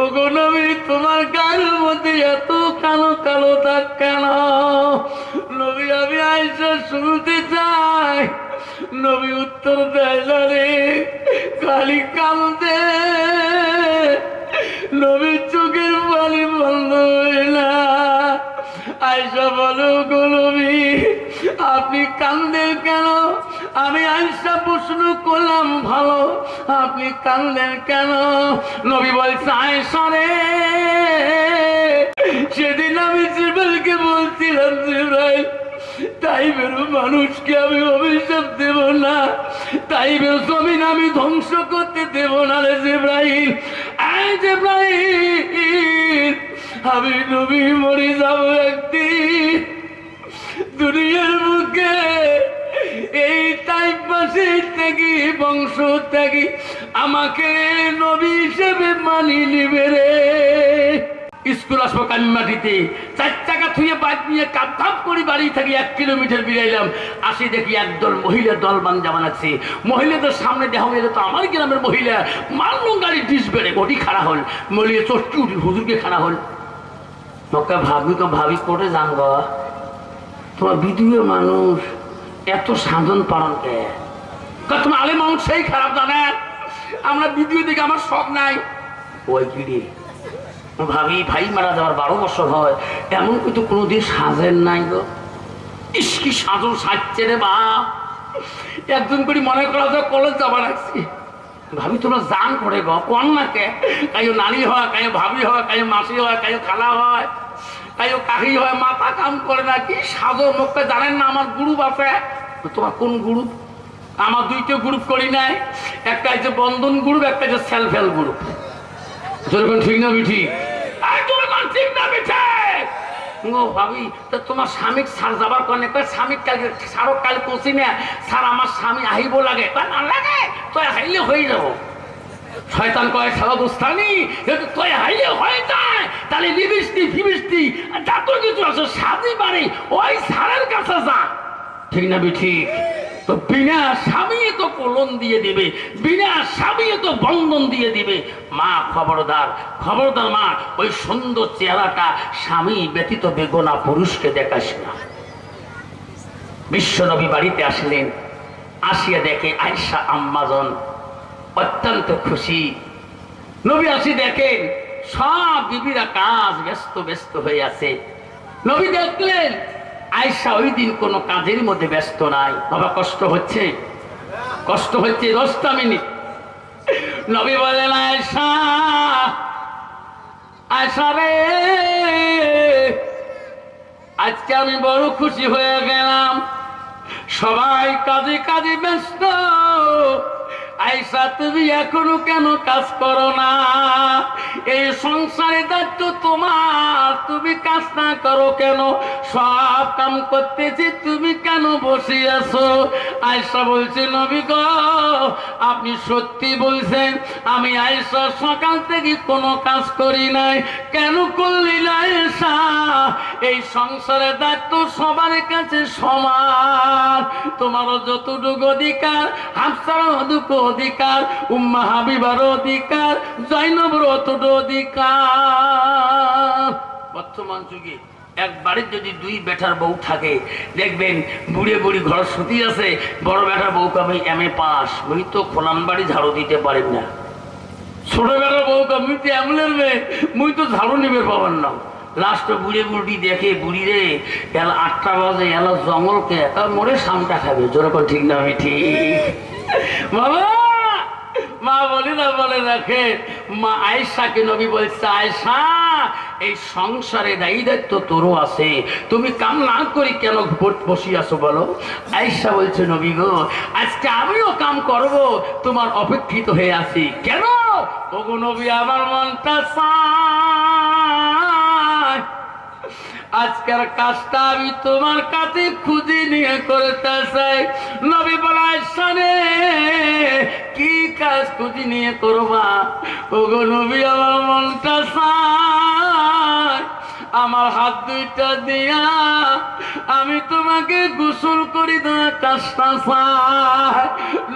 ওগো নবী, তোমার গায়ের মধ্যে এত কালো কালো দাগ কেন? নবী, আমি আইসা শুনতে চাই। নবী উত্তর দেয় না রে খালি কান্দে। নবীর চোখের পানি বন্ধ হয় না। আয়সা বলো গো নবী, আপনি কান্দেন কেন? আমি আয়সা প্রশ্ন করলাম, ভালো, আপনি কান্দেন কেন? নবী বলছে আয়সা রে, সেদিন আমি জিব্রাইলকে বলছিলাম, জিব্রাইল তাই বেরো মানুষকে আমি অভিশাপ দেব না তাই বেরো জমিন আমি ধ্বংস করতে দেব না রে জিব্রাইল। আয় জিব্রাইল, আমি নবী মরে যাব একদিন, দুনিয়ার বুকে এই থেকে বংশ থেকে আমাকে নবী হিসেবে মানি নিবে রে। স্কুল আসব কামি মাটিতে চার চাকা থুয়ে বাইক নিয়ে কাপ কাপ করে বাড়ি এক কিলোমিটার বেরাইলাম। আসি দেখি একদল মহিলা দল বান জামা লাগছে মহিলাদের সামনে দেখা গেলে তো আমার গ্রামের মহিলা। মারলো গাড়ি ডিস বেড়ে ওটি খাড়া হল। মলিয়ে চট্টি উঠি হুজুরকে খাড়া হল। তোকে ভাবি তো ভাবি করে জানব তোমার বিধুয় মানুষ। এত সাধন পালন কে? তা তোমার আলে মানুষ সেই খারাপ জানে। আমরা বিধুয় দিকে আমার শখ নাই। ওই কিড়ি ভাবি, ভাই মারা যাওয়ার বারো বছর হয়। এমন কিন্তু কোনোদিন সাজেন নাই গো? ইস, কি সাজন সাজছে রে বা একজন করে মনে করা যায় কলেজ যাবার লাগছি ভাবি, তোমরা জান করে গো। কোন না কে? কায়ো নানি হয় কায়ো ভাবি হয়, কাইও মাসি হয়, কাইও খালা হয় কায়ো কাহি হয়। মাথা কাম করে না, কি সাজো মুখে জানেন না আমার আছে তো তোমার কোন গ্রুপ আমার দুইটা গ্রুপ করি নাই। একটা হচ্ছে বন্ধন গ্রুপ একটা হচ্ছে সেলফ হেল্প গ্রুপ যেরকম ঠিক না বিঠি ভাবি, তা তোমার স্বামীক সার যাবার কারণে কয় স্বামীক কালকে সারক কাল পৌঁছি না। স্যার আমার স্বামী আহিব লাগে। কয়, না লাগে তো হাইলে হয়ে যাব। শয়তান কয় সারা দুস্তানি কিন্তু তুই হাইলে হয়ে যায়। তাহলে নিবিষ্টি, ফিবিষ্টি যত কিছু আছে, সাজি বাড়ি, ওই সারের কাছে যা। ঠিক না ঠিক? তো বিনা স্বামী তো কলন দিয়ে দিবে, বিনা স্বামী তো বন্ধন দিয়ে দিবে। মা, খবরদার খবরদার মা, ওই সুন্দর চেহারাটা স্বামী ব্যতীত বেগনা পুরুষকে দেখাস না। বিশ্বনবী বাড়িতে আসলেন, আসিয়া দেখে আয়সা আম্মাজন অত্যন্ত খুশি। নবী আসি দেখেন, সব বিবিরা কাজ ব্যস্ত ব্যস্ত হয়ে আছে। নবী দেখলেন আয়সা ওই দিন কোনো কাজের মধ্যে ব্যস্ত নাই। বাবা, কষ্ট হচ্ছে? কষ্ট হচ্ছে দশটা মিনিট নবী বলেন আয়সা আয়সা রে, আজকে আমি বড় খুশি হয়ে গেলাম। সবাই কাজে কাজে ব্যস্ত আইসা তুমি এখনও কেন কাজ করো না? এই সংসারে দায়িত্ব তোমার। তুমি কাজ না করো কেন? সব কাম করতেছি, তুমি কেন বসে আছো? আয়সা বলছে, নবী গো, আপনি সত্যি বলছেন, আমি আয়সা সকাল থেকে কোনো কাজ করি নাই। কেন করলি না আয়সা এই সংসারের দায়িত্ব সবার কাছে সমান। তোমারও যতটুকু অধিকার, হাফসারও অদুক অধিকার। উম্মা হাবিবার অধিকার জৈনবর অতটুকু অধিকার। বর্তমান যুগে এক বাড়ির যদি দুই বেটার বউ থাকে, দেখবেন বুড়ে বুড়ি ঘর সুতি আছে, বড় বেটার বউকে আমি এম এ পাস? ওই তো খোলাম বাড়ি ঝাড়ু দিতে পারেন না। ছোট বেটার বউকে মুই তো এমলের মেয়ে মুই তো ঝাড়ু নিবে পাবেন না। লাস্ট বুড়ে বুড়ি দেখে, বুড়ি রে, এলা আটটা বাজে, এলা জঙ্গলকে তা মরে সামটা খাবে। যেরকম ঠিক না আমি ঠিক? বাবা! মা বলি না, বলে রাখে, মা আয়সাকে নবী বলছে আয়সা এই সংসারে দায়ী দায়িত্ব তোরও আছে, তুমি কাম না করি কেন বসি আছো বলো? আয়সা বলছে, নবী গো, আজকে আমিও কাম করব, তোমার অপেক্ষিত হয়ে আছি। কেন? ওগো নবী, আমার মনটা চায়। আজকের কাজটা আমি তোমার কাছে খুঁজে নিয়ে করতে চাই। নবী বলায় সানে কি কাজ খুঁজি নিয়ে করবা? ওগো নবী, আমার মনটা চায়, আমার হাত দুইটা দিয়া আমি তোমাকে গোসল করি দেওয়া কাজটা চাই।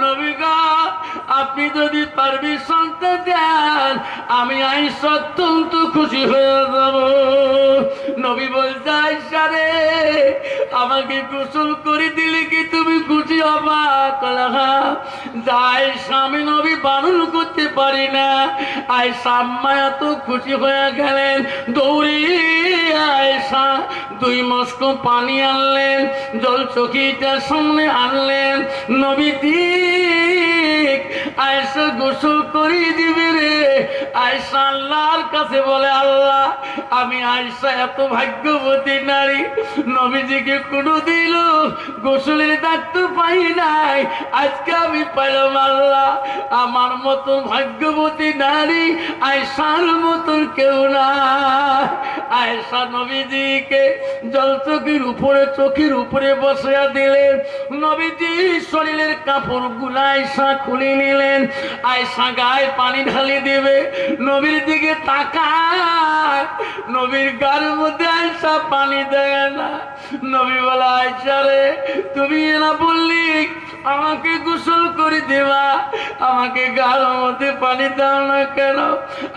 নবিকা আপনি যদি পারমিশনটা দেন, আমি আইস অত্যন্ত খুশি হয়ে যাব। নবী বলতে আইসা রে, আমাকে গোসল করে দিলে কি তুমি খুশি হবা? কলাহা যাই স্বামী নবী বারণ করতে পারি না। আয়সা আম্মা এত খুশি হয়ে গেলেন, দৌড়ে আয়সা দুই মস্ক পানি আনলেন জল চকিটার সামনে আনলেন। নবী ঠিক আয়সা গোসল করিয়ে দিবে রে। আয়সা আল্লাহর কাছে বলে, আল্লাহ, আমি আয়সা এত ভাগ্যবতী নারী। নবীজিকে কোনো দিল গোসলের ডাক্তার পাই নাই। আজকে আমি পাইলাম আল্লাহ, আমার মতো ভাগ্যবতী নারী আয়সার মতন কেউ না আয়সা নবীজিকে চোখের উপরে চোখের উপরে বসিয়া দিলেন। নবীজি শরীরের কাপড়গুলা খুলে নিলেন। আয়সা গায়ে পানি ঢালি দেবে। নবীর দিকে তাকায়। নবীর গার মধ্যে আয়সা পানি দেয় না। নবী বলা আয়সা রে, তুমি না বললি, আমাকে গোসল করে দেবা, আমাকে গার মধ্যে পানি দাও না কেন?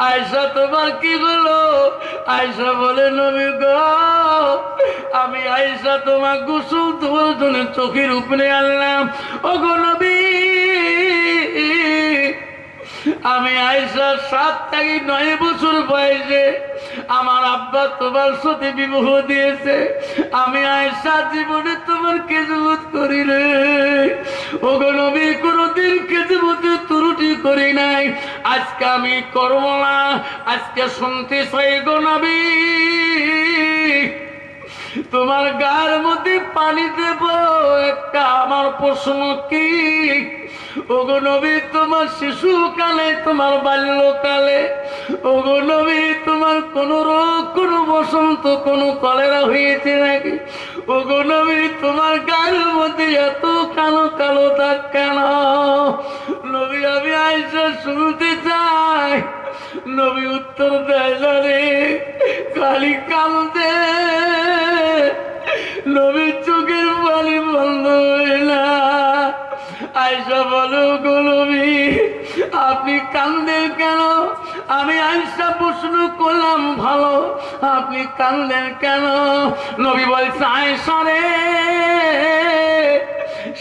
আয়সা তোমার কি হলো? আয়সা বলে, নবী গো, আমি আয়সা তোমার গোসল তোমার জন্য চোখের উপরে আনলাম। ও গো নবী, আমি আয়সা সাত থেকে নয় বছর বয়সে আমার আব্বা তোমার সাথে বিবাহ দিয়েছে। আমি আয়সা জীবনে তোমার কেজমত করি রে ও গো নবী, কোনোদিন কেজমতে ত্রুটি করি নাই। আজকে আমি করব না আজকে শুনতে চাই গো নবী। তোমার গায়ের মধ্যে পানি দেব, একটা আমার প্রশ্ন কি? ওগো নবী, তোমার শিশুকালে, তোমার বাল্যকালে, ওগো নবী, তোমার কোন রোগ, কোন বসন্ত, কোন কলেরা হয়েছে নাকি? ওগো নবী, তোমার গায়ের মধ্যে এত কালো কালো দাগ কেন? নবী, আমি আইসা শুনতে চাই। নবী উত্তর দেয়, না রে, কালি কান্দে। নবীর চোখের পানি বন্ধ আয়সা বলো গো নবী আপনি কান্দেন কেন? আমি আয়সা প্রশ্ন করলাম, ভালো, আপনি কান্দেন কেন? নবী বলছে, আয়সা রে,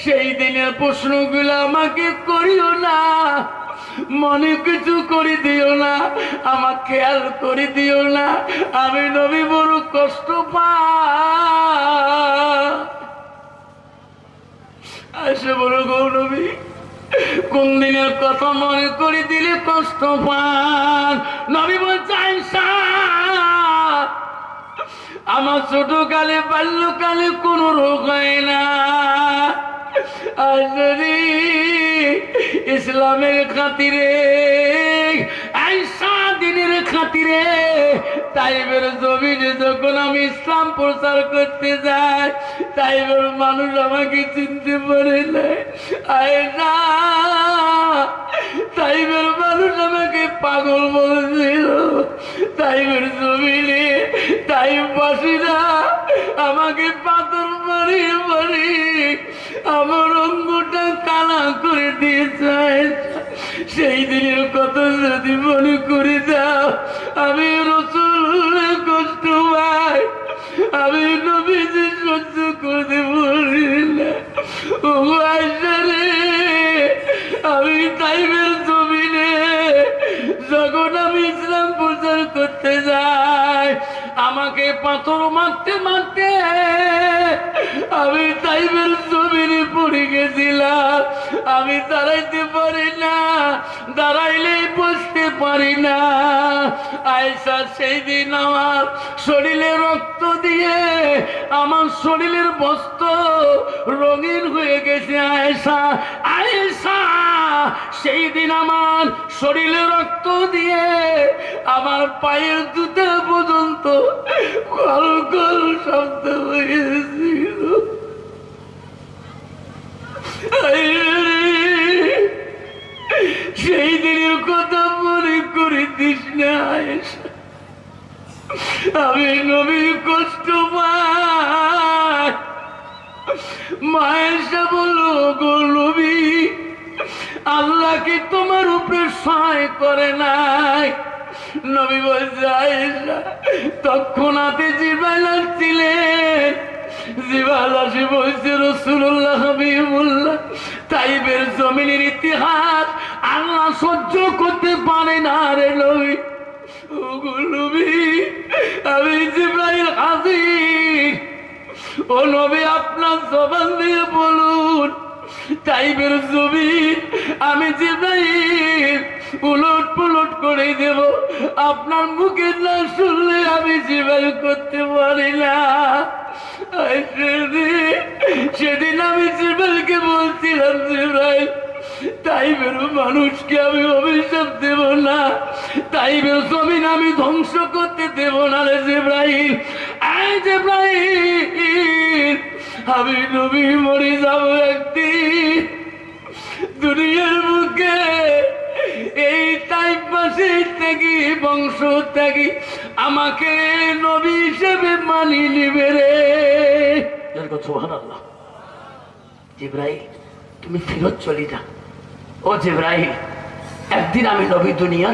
সেই দিনের প্রশ্নগুলো আমাকে করিও না, মনে কিছু করে দিও না, আমার খেয়াল করে দিও না, আমি নবী বড় কষ্ট পা আসে বড় গৌরবী, কোন দিনের কথা মনে করে দিলে কষ্ট পান? নবী বলছে আমার ছোটকালে, বাল্যকালে কোনো রোগ হয় না। ইসলামের খাতিরে আইসা দিনের খাতিরে তাইবের জমিনে যখন আমি ইসলাম প্রচার করতে যাই, তাইবের মানুষ আমাকে চিনতে পারে না। তাইবের মানুষ আমাকে পাগল বলছিল, তাইবের জমিনে তাই বাসিরা আমাকে পাথর মারি মারি আমার অঙ্গটা কালা করে দিয়েছে সেই দিনের কথা যদি মনে করে দাও, আমি আমি দাঁড়াইতে পারি না, দাঁড়াইলেই বসতে পারি না। আয়সা সেই দিন আমার শরীরে রক্ত দিয়ে, আমার শরীরের বস্ত্র রঙিন হয়ে গেছে আয়সা আয়সা সেই দিন আমার শরীরে রক্ত দিয়ে, আমার পায়ের জুতো পর্যন্ত কল কল শব্দ হয়েছিল। সেই দিনের কথা মনে করে দিস না আমি নবী কষ্ট পাই। মায়েশা গো নবী আল্লাহ কি তোমার উপরে সহায় করে নাই। নবী বলছে, আয়েশা, তৎক্ষণাতে জিবাইল ছিলেন জিবাল বলছে রসুল্লাহ তাইবের জমিনের ইতিহাস ও নবী, আপনার জবান দিয়ে বলুন টাইবের জমি আমি জিব্রাইল উলট পুলট করে দেব। আপনার মুখের না শুনলে আমি জীবন করতে পারি না। সেদিন আমি জিব্রাইলকে বলছিলাম, জিব্রাইল তাইবের মানুষকে আমি অভিশাপ দেব না। তাইবের জমিন আমি ধ্বংস করতে দেব না রে জিব্রাইল আয় জিব্রাইল আমি নবী, মরে যাব একদিন। দুনিয়ার বুকে এই টাইপ পাশে থেকে বংশ থেকে আমাকে নবী হিসেবে মানি নিবে রে। সোহান আল্লাহ তুমি ফেরত চলে যা ও জিব্রাহিম একদিন আমি নবী দুনিয়া